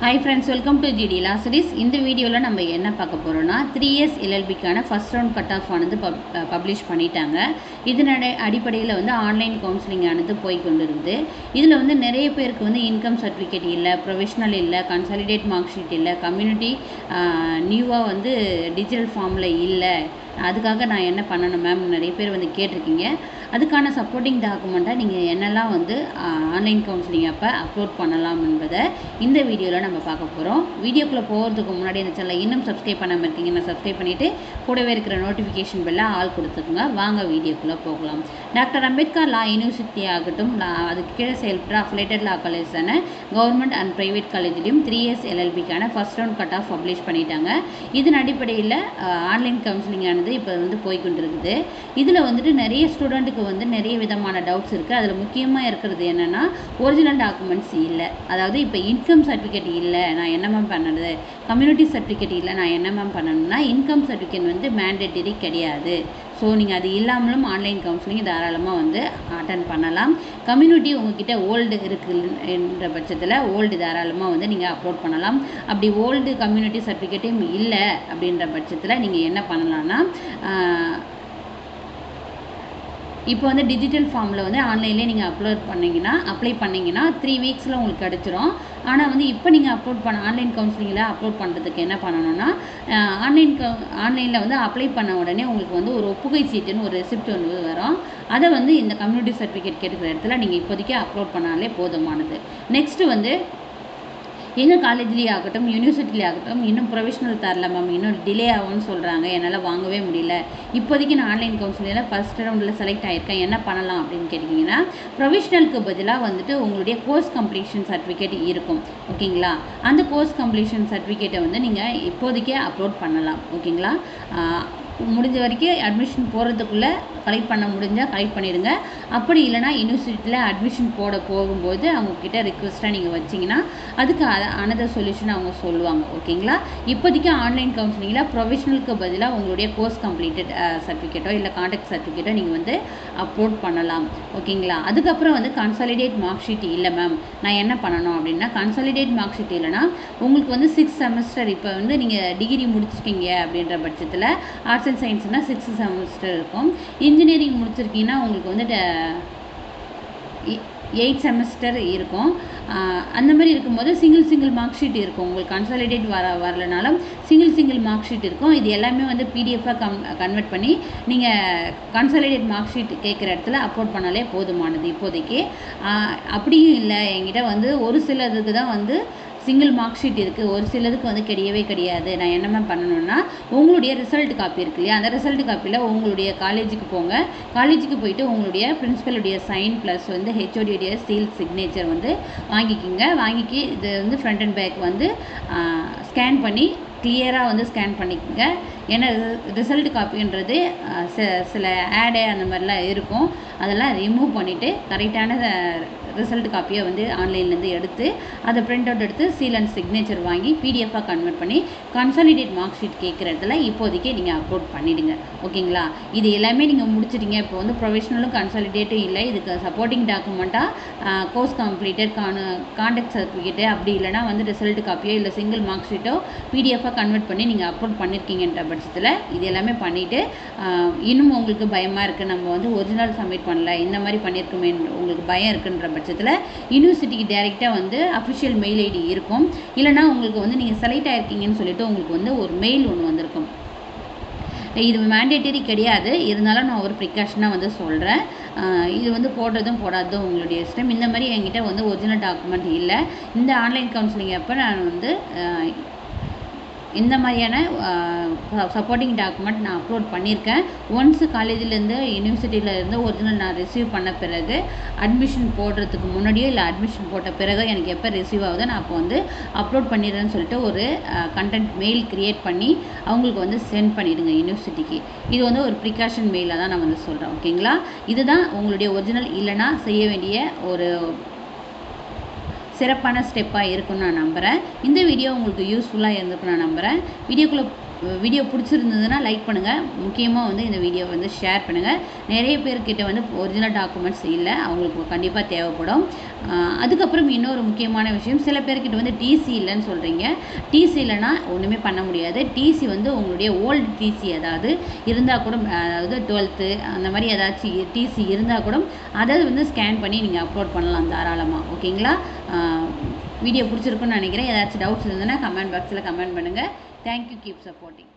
Hi friends welcome to G லாசரிஸ் இந்த வீடியோவில் நம்ம என்ன பார்க்க போகிறோம்னா த்ரீ இயர்ஸ் எல்எல்பிக்கான ஃபஸ்ட் ரவுண்ட் கட் ஆஃப் ஆனது பப் பப்ளிஷ் பண்ணிட்டாங்க. இதனடை அடிப்படையில் வந்து ஆன்லைன் கவுன்சிலிங் ஆனது போய் கொண்டு இருக்குது இதில் வந்து நிறைய பேருக்கு வந்து இன்கம் சர்டிஃபிகேட் இல்லை ப்ரொஃபஷனல் இல்லை கன்சாலிடேட் மார்க் ஷீட் இல்லை கம்யூனிட்டி நியூவாக வந்து டிஜிட்டல் ஃபார்மில் இல்லை. அதுக்காக நான் என்ன பண்ணணும் மேம் நிறைய பேர் வந்து கேட்டிருக்கீங்க. அதுக்கான சப்போர்ட்டிங் டாக்குமெண்ட்டாக நீங்கள் என்னெல்லாம் வந்து ஆன்லைன் கவுன்சிலிங் அப்போ அப்லோட் பண்ணலாம் என்பதை இந்த வீடியோவில் நம்ம பார்க்க போகிறோம் வீடியோக்குள்ளே போகிறதுக்கு முன்னாடி இந்த சேனலை இன்னும் சப்ஸ்கிரைப் பண்ணாமல் இருக்கீங்கன்னா சப்ஸ்கிரைப் பண்ணிவிட்டு கூடவே இருக்கிற நோட்டிஃபிகேஷன் பெல்லாம் ஆள் கொடுத்துக்குங்க. வாங்க வீடியோக்குள்ளே போகலாம். டாக்டர் அம்பேத்கர் லா யூனிவர்சிட்டி ஆகட்டும் லா அதுக்கு கீழே செயல்படுற அஃபிலேட்டட் லா காலேஜான கவர்மெண்ட் அண்ட் ப்ரைவேட் காலேஜ்லேயும் three years எல்எல்பிக்கான first round cut off publish பண்ணிட்டாங்க. இதன் அடிப்படையில் ஆன்லைன் கவுன்சிலிங் ஆனது இப்போ வந்து போய்கொண்டிருக்குது. இதில் வந்துட்டு நிறைய ஸ்டூடெண்ட்டுக்கு வந்து நிறைய விதமான டவுட்ஸ் இருக்குது அதில் முக்கியமாக இருக்கிறது என்னென்னா ஒரிஜினல் டாக்குமெண்ட்ஸ் இல்லை. அதாவது இப்போ இன்கம் சர்டிஃபிகேட் இல்லை நான் என்ன மேம் பண்ணுறது கம்யூனிட்டி சர்டிஃபிகேட் இல்லை நான் என்ன மேம் பண்ணணும்னா இன்கம் சர்டிஃபிகேட் வந்து மேண்டேட்டரி கிடையாது. ஸோ நீங்கள் அது இல்லாமலும் ஆன்லைன் கவுன்சிலிங் தாராளமாக வந்து அட்டன் பண்ணலாம். கம்யூனிட்டி உங்ககிட்ட ஓல்டு இருக்குன்ற பட்சத்தில் ஓல்டு தாராளமாக வந்து நீங்கள் அப்லோட் பண்ணலாம். அப்படி ஓல்டு கம்யூனிட்டி சர்டிஃபிகேட்டும் இல்லை அப்படின்ற பட்சத்தில் நீங்கள் என்ன பண்ணலான்னா இப்போ வந்து டிஜிட்டல் ஃபார்மில் வந்து ஆன்லைன்லேயே நீங்கள் அப்லோட் பண்ணிங்கன்னா அப்ளை பண்ணிங்கன்னா த்ரீ வீக்ஸில் உங்களுக்கு கிடச்சிரும். ஆனால் வந்து இப்போ நீங்கள் அப்லோட் பண்ண ஆன்லைன் கவுன்சிலிங்கில் அப்லோட் பண்ணுறதுக்கு என்ன பண்ணணும்னா ஆன்லைன் க ஆன்லைனில் வந்து அப்ளை பண்ண உடனே உங்களுக்கு வந்து ஒரு ஒப்புகை சீட்டுன்னு ஒரு ரெசிப்ட் வந்து வரும். அதை வந்து இந்த கம்யூனிட்டி சர்டிஃபிகேட் கேட்குற இடத்துல நீங்கள் இப்போதைக்கு அப்லோட் பண்ணாலே போதுமானது. நெக்ஸ்ட்டு வந்து எங்கள் காலேஜ்லேயே ஆகட்டும் யூனிவர்சிட்டிலே ஆகட்டும் இன்னும் ப்ரொஃபஷனல் தரல மேம் இன்னும் டிலே ஆகும்னு சொல்கிறாங்க என்னால் வாங்கவே முடியல. இப்போதைக்கு நான் ஆன்லைன் கவுன்சிலிங்கில் ஃபஸ்ட் ரவுண்டில் செலக்ட் ஆகியிருக்கேன் என்ன பண்ணலாம் அப்படின்னு கேட்டிங்கன்னா ப்ரொஃபஷனலுக்கு பதிலாக வந்துட்டு உங்களுடைய கோர்ஸ் கம்ப்ளீஷன் சர்டிஃபிகேட் இருக்கும். ஓகேங்களா அந்த கோர்ஸ் கம்ப்ளீஷன் சர்டிஃபிகேட்டை வந்து நீங்கள் இப்போதைக்கே அப்லோட் பண்ணலாம். ஓகேங்களா முடிஞ்ச வரைக்கும் அட்மிஷன் போகிறதுக்குள்ளே கலெக்ட் பண்ண முடிஞ்சால் கலெக்ட் பண்ணிடுங்க. அப்படி இல்லைனா யூனிவர்சிட்டியில் அட்மிஷன் போட போகும்போது அவங்கக்கிட்ட ரிக்வெஸ்ட்டாக நீங்கள் வச்சிங்கன்னா அதுக்கு அனதர் சொல்யூஷன் அவங்க சொல்லுவாங்க. ஓகேங்களா இப்போதைக்கு ஆன்லைன் கவுன்சிலிங்கில் ப்ரொஃபஷனலுக்கு பதிலாக உங்களுடைய கோர்ஸ் கம்ப்ளீட்டட் சர்டிஃபிகேட்டோ இல்லை கான்டாக்ட் சர்டிஃபிகேட்டோ நீங்கள் வந்து அப்லோட் பண்ணலாம். ஓகேங்களா அதுக்கப்புறம் வந்து கன்சாலிடேட் மார்க் ஷீட் இல்லை மேம் நான் என்ன பண்ணணும் அப்படின்னா கன்சாலிடேட் மார்க் ஷீட் இல்லைனா உங்களுக்கு வந்து சிக்ஸ் செமஸ்டர் இப்போ வந்து நீங்கள் டிகிரி முடிச்சிருக்கீங்க அப்படின்ற பட்சத்தில் ஆர்ட்ஸ் அண்ட் சயின்ஸ்னால் சிக்ஸ் செமஸ்டர் இருக்கும். இன்ஜினியரிங் முடிச்சிருக்கீங்கன்னா உங்களுக்கு வந்து எயிட் செமஸ்டர் இருக்கும். அந்த மாதிரி இருக்கும்போது சிங்கிள் சிங்கிள் மார்க் ஷீட் இருக்கும். உங்களுக்கு கன்சாலிடேட் வர வரலனாலும் சிங்கிள் சிங்கிள் மார்க் ஷீட் இருக்கும். இது எல்லாமே வந்து பிடிஎஃபாக கம் கன்வெர்ட் பண்ணி நீங்கள் கன்சாலிடேட் மார்க் ஷீட் கேட்குற இடத்துல அப்லோட் பண்ணாலே போதுமானது இப்போதைக்கு. அப்படியும் இல்லை. என்கிட்ட வந்து ஒரு சிலதுக்கு தான் வந்து சிங்கிள் மார்க் ஷீட் இருக்குது ஒரு சிலதுக்கு வந்து கிடையவே கிடையாது. நான் என்னமே பண்ணணும்னா உங்களுடைய ரிசல்ட் காப்பி இருக்கு இல்லையா? அந்த ரிசல்ட் காப்பியில் உங்களுடைய காலேஜுக்கு போங்க. காலேஜுக்கு போயிட்டு உங்களுடைய பிரின்ஸிபலுடைய சைன் ப்ளஸ் வந்து ஹெச்ஓடியுடைய சீல் சிக்னேச்சர் வந்து வாங்கிக்கிங்க. வாங்கிக்கி இது வந்து ஃப்ரண்ட் அண்ட் பேக் வந்து ஸ்கேன் பண்ணி கிளியராக வந்து ஸ்கேன் பண்ணிக்கோங்க. ஏன்னா ரிசல்ட் காப்பின்றது சில ஆடு அந்த மாதிரிலாம் இருக்கும். அதெல்லாம் ரிமூவ் பண்ணிவிட்டு கரெக்டான ரிசல்ட் காப்பியை வந்து ஆன்லைன்லேருந்து எடுத்து அதை பிரிண்ட் அவுட் எடுத்து சீல் அண்ட் சிக்னேச்சர் வாங்கி பிடிஎஃபாக கன்வெர்ட் பண்ணி கன்சாலிடேட் மார்க் ஷீட் இடத்துல இப்போதைக்கி நீங்கள் அப்லோட் பண்ணிவிடுங்க ஓகேங்களா? இது எல்லாமே நீங்கள் முடிச்சிட்டிங்க. இப்போ வந்து ப்ரொஃபஷனலும் கன்சாலிடேட்டும் இல்லை. இதுக்கு supporting டாக்குமெண்ட்டாக course completed con contact certificate அப்படி இல்லைனா வந்து ரிசல்ட் காப்பியோ இல்லை சிங்கிள் மார்க் ஷீட்டோ பிடிஎஃபாக கன்வெர்ட் பண்ணி நீங்கள் அப்லோட் பண்ணியிருக்கீங்கன்ற பட்சத்தில் இது எல்லாமே பண்ணிவிட்டு இன்னும் உங்களுக்கு பயமாக இருக்குது நம்ம வந்து ஒரிஜினல் சப்மிட் பண்ணல. இந்த மாதிரி பண்ணியிருக்கோமே உங்களுக்கு பயம் இருக்குன்ற பட்சத்தில் யூனிவர்சிட்டிக்கு டேரெக்டாக வந்து அஃபிஷியல் மெயில் ஐடி இருக்கும். இல்லைனா உங்களுக்கு வந்து நீங்கள் செலக்ட் ஆகிருக்கீங்கன்னு சொல்லிட்டு உங்களுக்கு வந்து ஒரு மெயில் ஒன்று வந்திருக்கும். இது மேண்டேட்டரி கிடையாது. இருந்தாலும் நான் ஒரு ப்ரிகாஷனாக வந்து சொல்கிறேன் இது வந்து போடுறதும் போடாததும் உங்களுடைய இஷ்டம். இந்த மாதிரி என்கிட்ட வந்து ஒரிஜினல் டாக்குமெண்ட் இல்லை. இந்த ஆன்லைன் கவுன்சிலிங் அப்போ நான் வந்து இந்த மாதிரியான சப்போர்ட்டிங் டாக்குமெண்ட் நான் அப்லோட் பண்ணியிருக்கேன் ஒன்ஸ் காலேஜிலேருந்து யூனிவர்சிட்டியிலேருந்து ஒரிஜினல் நான் ரிசீவ் பண்ண பிறகு அட்மிஷன் போடுறதுக்கு முன்னாடியோ இல்லை அட்மிஷன் போட்ட பிறகு எனக்கு எப்போ ரிசீவ் ஆகுதோ நான் அப்போ வந்து அப்லோட் பண்ணிடுறேன்னு சொல்லிட்டு ஒரு கண்டென்ட் மெயில் க்ரியேட் பண்ணி அவங்களுக்கு வந்து சென்ட் பண்ணிவிடுங்க யூனிவர்சிட்டிக்கு இது வந்து ஒரு ப்ரிகாஷன் மெயிலாக தான் நான் வந்து சொல்கிறேன் ஓகேங்களா இதுதான் உங்களுடைய ஒரிஜினல் இல்லைனா செய்ய வேண்டிய ஒரு சிறப்பான ஸ்டெப்பாக இருக்கும்னு நான் நம்புகிறேன் இந்த வீடியோ உங்களுக்கு யூஸ்ஃபுல்லாக இருந்திருக்கும் நான் நம்புகிறேன் வீடியோக்குள்ளே வீடியோ பிடிச்சிருந்ததுன்னா லைக் பண்ணுங்கள் முக்கியமாக வந்து இந்த வீடியோ வந்து ஷேர் பண்ணுங்கள் நிறைய பேர்கிட்ட வந்து ஒரிஜினல் டாக்குமெண்ட்ஸ் இல்லை. அவங்களுக்கு கண்டிப்பாக தேவைப்படும். அதுக்கப்புறம் இன்னொரு முக்கியமான விஷயம். சில பேர்கிட்ட வந்து டிசி இல்லைன்னு சொல்கிறீங்க டிசி இல்லைன்னா ஒன்றுமே பண்ண முடியாது. டிசி வந்து உங்களுடைய ஓல்டு டிசி அதாவது இருந்தால் கூட அதாவது டுவெல்த்து அந்த மாதிரி ஏதாச்சும் டிசி இருந்தால் கூட அதை வந்து ஸ்கேன் பண்ணி நீங்கள் அப்லோட் பண்ணலாம் தாராளமாக ஓகேங்களா வீடியோ பிடிச்சிருக்குன்னு நினைக்கிறேன். ஏதாச்சும் டவுட்ஸ் இருந்ததுன்னா கமெண்ட் பாக்ஸில் கமெண்ட் பண்ணுங்கள் தேங்க்யூ கீப் சப்போர்ட்டிங்